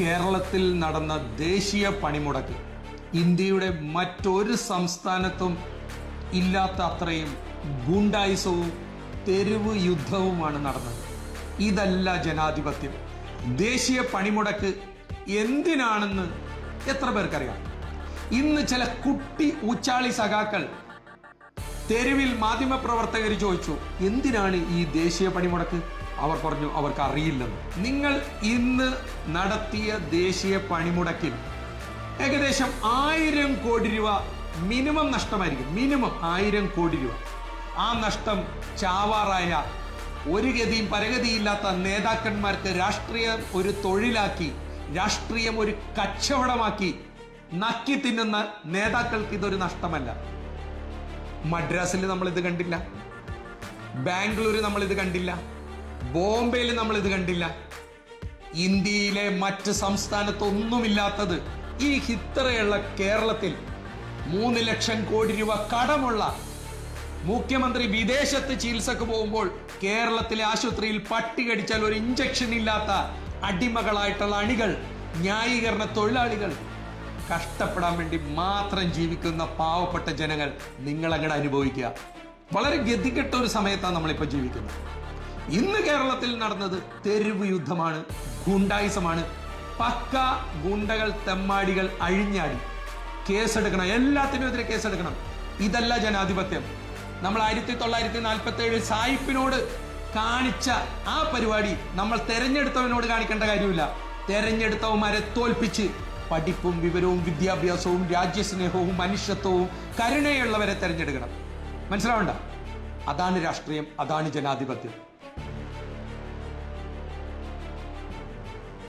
കേരളത്തിൽ നടന്ന ദേശീയ പണിമുടക്ക് ഇന്ത്യയുടെ മറ്റൊരു സംസ്ഥാനത്തും ഇല്ലാത്ത അത്രയും ഗുണ്ടായുസവും തെരുവ് യുദ്ധവുമാണ് നടന്നത്. ഇതല്ല ജനാധിപത്യം. ദേശീയ പണിമുടക്ക് എന്തിനാണെന്ന് എത്ര പേർക്കറിയാം? ഇന്ന് ചില കുട്ടി ഉച്ചാളി സഖാക്കൾ തെരുവിൽ മാധ്യമപ്രവർത്തകർ ചോദിച്ചു എന്തിനാണ് ഈ ദേശീയ പണിമുടക്ക്? അവർ പറഞ്ഞു അവർക്ക് അറിയില്ലെന്ന് നിങ്ങൾ ഇന്ന് നടത്തിയ ദേശീയ പണിമുടക്കിൽ ഏകദേശം ആയിരം കോടി രൂപ മിനിമം നഷ്ടമായിരിക്കും. മിനിമം ആയിരം കോടി രൂപ. ആ നഷ്ടം ചാവാറായ ഒരു ഗതിയും പരഗതിയില്ലാത്ത നേതാക്കന്മാർക്ക് രാഷ്ട്രീയം ഒരു തൊഴിലാക്കി രാഷ്ട്രീയം ഒരു കച്ചവടമാക്കി നക്കി തിന്നുന്ന നേതാക്കൾക്ക് ഇതൊരു നഷ്ടമല്ല. മദ്രാസിൽ നമ്മൾ ഇത് കണ്ടില്ല. ബാംഗ്ലൂർ നമ്മൾ ഇത് കണ്ടില്ല. ബോംബെയിൽ നമ്മൾ ഇത് കണ്ടില്ല. ഇന്ത്യയിലെ മറ്റ് സംസ്ഥാനത്തൊന്നുമില്ലാത്തത് ഈ ഹിത്തറയുള്ള കേരളത്തിൽ മൂന്ന് ലക്ഷം കോടി രൂപ കടമുള്ള മുഖ്യമന്ത്രി വിദേശത്ത് ചികിത്സക്ക് പോകുമ്പോൾ കേരളത്തിലെ ആശുപത്രിയിൽ പട്ടി കടിച്ചാൽ ഒരു ഇഞ്ചക്ഷൻ ഇല്ലാത്ത അടിമകളായിട്ടുള്ള അണികൾ ന്യായീകരണ തൊഴിലാളികൾ കഷ്ടപ്പെടാൻ വേണ്ടി മാത്രം ജീവിക്കുന്ന പാവപ്പെട്ട ജനങ്ങൾ നിങ്ങളങ്ങടെ അനുഭവിക്കുക. വളരെ ഗതികെട്ട ഒരു സമയത്താണ് നമ്മളിപ്പോൾ ജീവിക്കുന്നത്. ഇന്ന് കേരളത്തിൽ നടന്നത് തെരുവ് യുദ്ധമാണ് ഗുണ്ടായിസമാണ്. പക്ക ഗുണ്ടകൾ തെമ്മാടികൾ അഴിഞ്ഞാടി. കേസെടുക്കണം എല്ലാത്തിനും എതിരെ കേസെടുക്കണം. ഇതല്ല ജനാധിപത്യം. നമ്മൾ ആയിരത്തി തൊള്ളായിരത്തി നാൽപ്പത്തി ഏഴിൽ സായിപ്പിനോട് കാണിച്ച ആ പരിപാടി നമ്മൾ തെരഞ്ഞെടുത്തവനോട് കാണിക്കേണ്ട കാര്യമില്ല. തെരഞ്ഞെടുത്തവന്മാരെ തോൽപ്പിച്ച് പഠിപ്പും വിവരവും വിദ്യാഭ്യാസവും രാജ്യസ്നേഹവും മനുഷ്യത്വവും കരുണയുള്ളവരെ തെരഞ്ഞെടുക്കണം. മനസ്സിലാവണ്ട? അതാണ് രാഷ്ട്രീയം അതാണ് ജനാധിപത്യം.